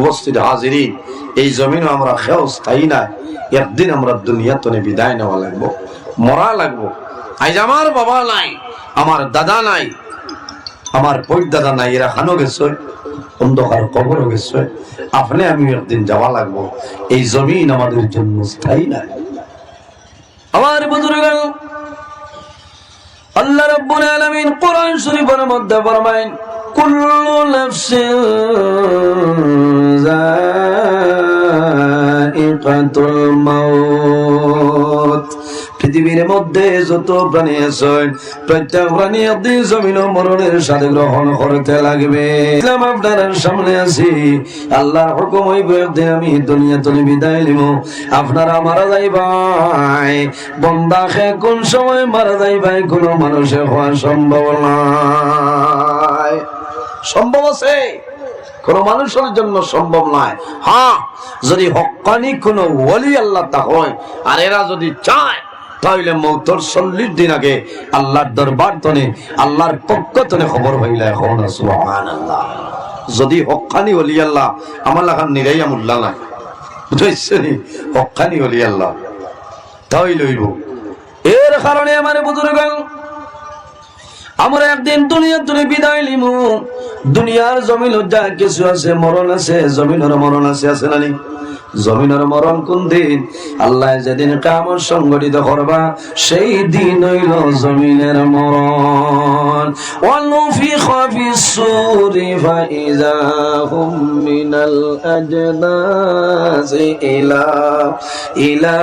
উপস্থিত হাজিরি এই জমিনও আমরা খেও স্থায়ী না। একদিন আমরা দুনিয়া তনে বিদায় নেওয়া লাগবো। মরা লাগবো। আজ আমার বাবা নাই, আমার দাদা নাই, আমার বই দাদা নাই, এরা খানো গেছে, অন্ধকার কবর গেছে। আপনি আমি একদিন যাওয়া লাগবো। এই জমিন আমাদের জন্য স্থায়ী নাই আমার বুজুর্গ আল্লাহ রাব্বুল আলামিন কোরআন শরীফের মধ্যে ফরমায়েন কুল্লু নাফসিন যায়িকাতুল মাউত পৃথিবীর মধ্যে যত প্রাণী আছে প্রত্যেক প্রাণী একদিন জমিন মরণের সাথে গ্রহণ করতে লাগবে। ইসলাম আপনার সামনে আছি। আল্লাহর হুকুম হইব একদিন আমি দুনিয়া তুলে বিদায় নিব। আপনারা মারা যাই ভাই। বন্দা খে কোন সময় মারা যাই ভাই? কোন মানুষের হওয়া সম্ভব নয় সম্ভব আছে? কোন মানুষের জন্য সম্ভব নয়। হ্যাঁ যদি হকানি কোন ওলি আল্লাহ তা হয়, আর এরা যদি চায়, তাহলে মৌতর চল্লিশ দিন আগে আল্লাহর দরবার তনে, আল্লাহর পক্ষ তনে খবর হইলে এখন সুবহানাল্লাহ। যদি হকানি ওলি আল্লাহ, আমার লাগান নিরাইয়া মুল্লা নাই। বুঝাইছেনি হকানি ওলি আল্লাহ। তাই লইব। এর কারণে আমার বুজুর্গ আমরা একদিন দুনিয়া তুলে বিদায় লিমু দুনিয়ার জমিন যা কিছু আছে, মরণ আছে, জমিনের মরণ আছে আছে নানি জমিনের মরণ কোন দিন? আল্লাহ যেদিন কামর সংগঠিত করবা, সেই দিন হইল জমিনের মরণ। ونفخ في الصور فإذا هم من الأجداث إلى إلى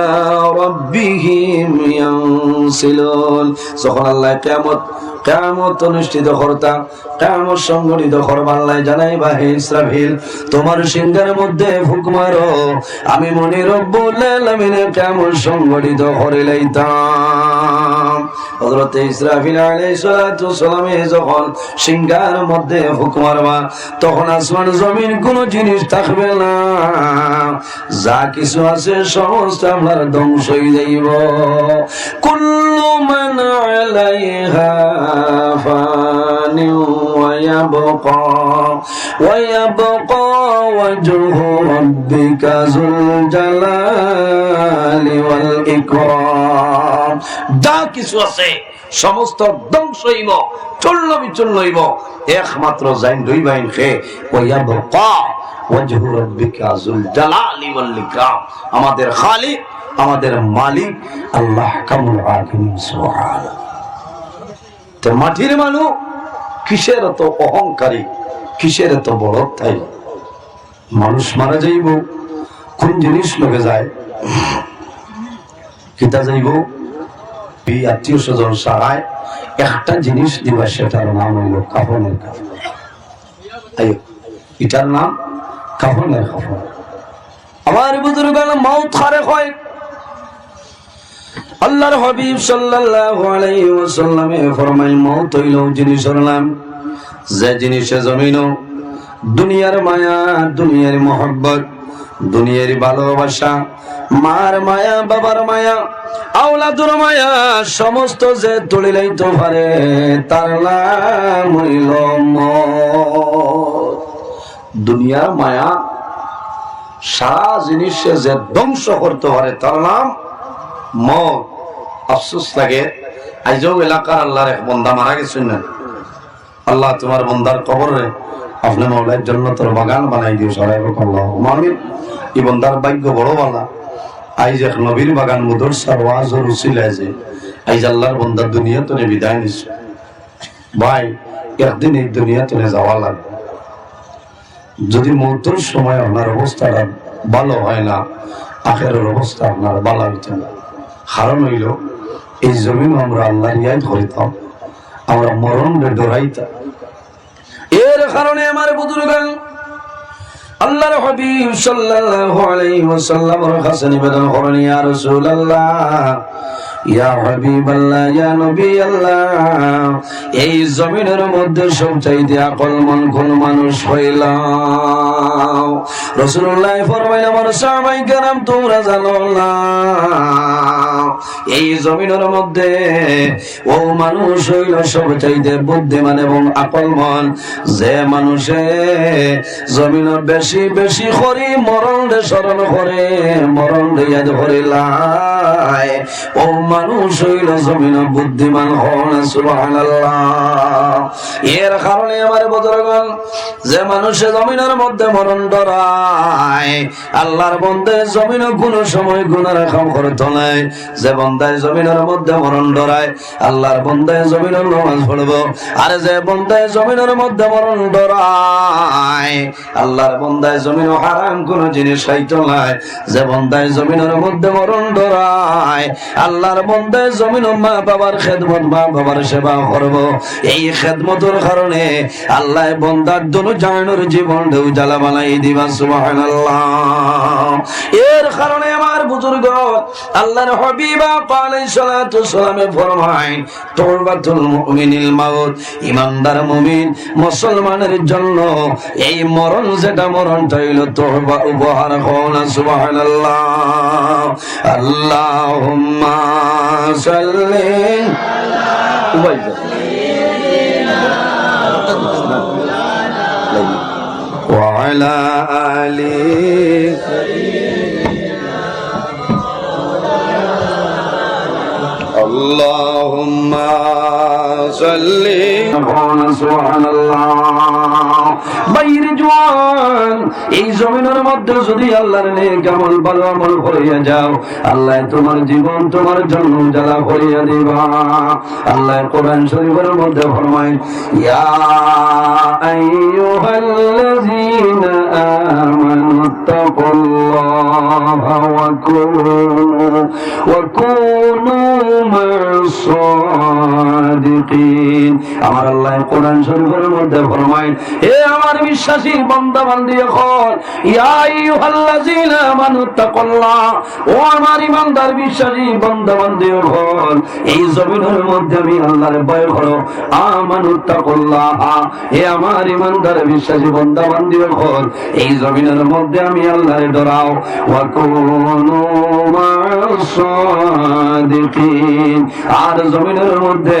ربهم ينسلون যখন আল্লাহ কিয়ামত কেমত অনুষ্ঠিত করতাম কেমন সংগঠিত করবাল্লাই জানাই বা হে ইসরাফিল তোমার সিংহের মধ্যে ফুক মারো আমি মনে রব্বুল আলামিনে কেমন সংগঠিত করে লইতাম হযরত ইসরাফিল আলাইহিস সালাতু কলমে যখন সিংহার মধ্যে হুক মারবা, তখন আসমান জমিন কোন জিনিস থাকবে না। যা কিছু আছে সমস্ত আমার ধ্বংস হয়ে যাইব। যা কিছু আছে সমস্ত ধ্বংস হইব, চূর্ণ বিচূর্ণ হইব। একমাত্র জাইন, দুই বাইন খে রাব্বিকা যুল জালালি ওয়াল ইকরাম। আমাদের খালিক, আমাদের মালিক, আল্লাহ কামুল আকিম সুবহানাল্লাহ। তো মাটির মানুষ কিসের এত অহংকারী, কিসের এত বড় তাই মানুষ মারা যাইব, কোন জিনিস লোকে যায়? কিতা যাইব? এই আত্মীয় স্বজন সাহায় একটা জিনিস দিবা, সেটার নাম হইল কাফনের কাফন। এটার নাম কাফনের কাফন। আমার বুজুর্গ মাউত খারে হয়। আল্লাহর হাবিব সাল্লাল্লাহু আলাইহি ওয়াসাল্লামে ফরমায় মউত হইল জিনিসের নাম। যে জিনিসে জমিন, দুনিয়ার মায়া, দুনিয়ার মোহব্বত দুনিয়ার ভালোবাসা, মার মায়া, বাবার মায়া, আওলাদুর মায়া, সমস্ত যে তুলি লইতে পারে তার নাম হইল। দুনিয়ার মায়া, সারা জিনিসে যে ধ্বংস করতে পারে, তার নাম ম আফসোস লাগে আইজও এলাকার আল্লাহর বন্দা মারা গেছেন আল্লাহ তোমার বন্দার কবরে আপনি মৌলার জন্য তোর বাগান বানাই দিও সবাই আল্লাহ মামিন এই বন্দার ভাগ্য বড় বালা। আইজ এক নবীর বাগান মুদর সার ওয়াজ ও রুসিল আছে আইজ আল্লাহর বন্দার দুনিয়া তোরে বিদায় নিছে ভাই, একদিন এই দুনিয়া তোরে যাওয়া লাগবে। যদি মৌতর সময় আপনার অবস্থাটা ভালো হয় না আখের অবস্থা আপনার ভালো হইতে না। কারণ হইল, এই জমিন আমরা আল্লাহ ইয়াই ধরিতাম। আমরা মরণ ডরাইতাম। এর কারণে আমার বুজুর্গান আল্লাহর হাবিব সাল্লাল্লাহু আলাইহি কাছে নিবেদন ইয়া রাসূলুল্লাহ। এই জমিনের মধ্যে সবচাইতে আকল মন কোন মানুষ হইলাম রসুল্লাহ ফরমাইন আমার সাহাবাই কেরাম, তোমরা জানো না, এই জমিনের মধ্যে ও মানুষ হইল সব চাইতে বুদ্ধিমান এবং আকলমন যে মানুষে জমিনের বেশি বেশি করি, মরণ রে স্মরণ করে, মরণ রে ইয়াদ করিলাই ও মানুষ হইল জমিন বুদ্ধিমান হন সুবহানাল্লাহ। এর কারণে আমার যে মানুষে জমিনের মধ্যে মরণ ডরায়, আল্লাহর বন্ধে জমিন কোন সময় গুণার কাম করতো নাই যে বন্দায় জমিনের মধ্যে মরণ ডরায়, আল্লাহর বন্দায় জমিনের আর যে বন্দায় জমিনের মধ্যে মরণ ডরায়, আল্লাহর বন্দায় জমিন হারাম কোন জিনিস খাইতো নাই যে বন্দায় জমিনের মধ্যে মরণ ডরায় আল্লাহর বন্দায় জমিন মা বাবার খেদমত, মা বাবার সেবা করব। এই খেদমতের কারণে আল্লাহ বন্দার দনু জানোর জীবন ঢেউ জ্বালা বানাই দিবা সুবহানাল্লাহ। এর কারণে আমার বুজুর্গ আল্লাহর হবিবা আলাইহিস সালাতু সালামে ফরমায়, তওবাতুল মুমিনিল মাউত, ইমানদার মুমিন মুসলমানের জন্য এই মরণ যেটা মরণ হইল তওবা, উপহার কোন সুবহানাল্লাহ। اللهم صل على سيدنا وعلى آل اللهم صل. سبحان الله. জওয়ান এই জমিনের মধ্যে যদি আল্লাহর নেক আমল, ভালো আমল করিয়া যাও, আল্লাহ তোমার জীবন তোমার জন্য জ্বালা করিয়া দিবা। আল্লাহ কোরআন শরীফের মধ্যে ফরমায়, ইয়া আইয়ুহাল্লাযীনা আমানু তাকুল্লাহা ওয়া কুনু, ওয়া সাদিকিন আমার আল্লাহ কোরআন শরীফের মধ্যে ফরমায়, হে আমার বিশ্বাসী বান্দা বান্দি এখন, ইয়া আইয়ুহাল্লাযীনা আমানু তাকুল্লাহ। ও আমার ইমানদার বিশ্বাসী বান্দা বান্দি এখন, এই জমিনের মধ্যে আমি আল্লাহর ভয় করো। আমানু তাকুল্লাহ। হে আমার ইমানদার বিশ্বাসী বান্দা বান্দি এখন, এই জমিনের মধ্যে আমি আল্লাহরে ডরাও। ওয়া কুনু মা'আস সাদিকিন আর জমিনের মধ্যে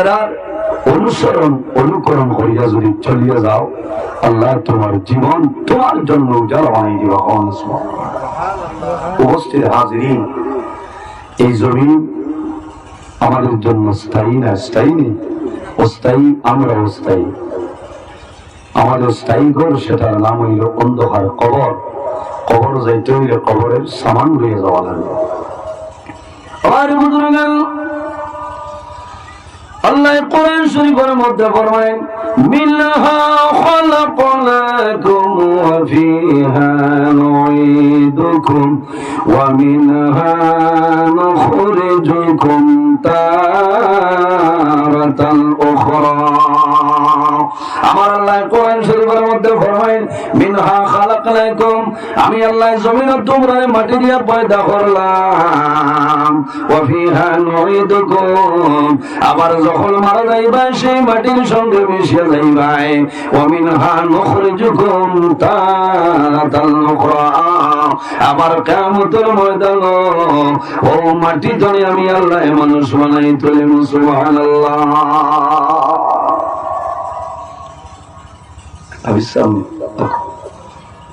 এরার অনুসরণ, অনুকরণ করিয়া যদি চলিয়া যাও, আল্লাহ তোমার জীবন, তোমার জন্য উজাড় বানিয়ে উপস্থিত হাজিরিন, এই জমিন আমাদের জন্য স্থায়ী না স্থায়ী নেই? অস্থায়ী, আমরা অস্থায়ী। আমাদের স্থায়ী ঘর, সেটার নাম হইল অন্ধকার কবর। কবর যাইতে হইলে কবরের সামান লইয়া যাওয়া লাগবে। আর বুজুর্গান শরীফের মধ্যে বলেন মিনহা খলাকনাকুম ওয়া আমার আল্লাহ কোরআন শরীফের মধ্যে ফরমায় মিনহা খালাকনাকুম আমি আল্লাহ জমিনের তোমরা মাটি দিয়া পয়দা করলাম। ওয়া ফিহা নুঈদুকুম আবার যখন মারা যাইবা সেই মাটির সঙ্গে মিশিয়ে যাইবাই। ওয়া মিনহা নুখরিজুকুম তারাতান উখরা আবার কিয়ামতের ময়দান, ও মাটি ধরে আমি আল্লাহ মানুষ বানাই তুলি সুবহানাল্লাহ।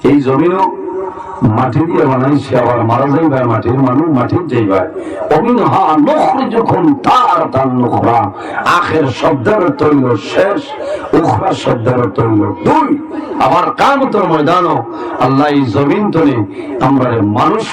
এই জমিনও মাটি দিয়ে বানাইছে, আবার মারা যাইবা মাটির মানুষ মাটির যাইবা অমিনহা নখরে যখন তার তার নখরা, আখের শব্দের তৈল শেষ, উখরা শব্দের তৈল দুই। আবার কামতর ময়দানও আল্লাহ এই জমিন তলে আমরা মানুষ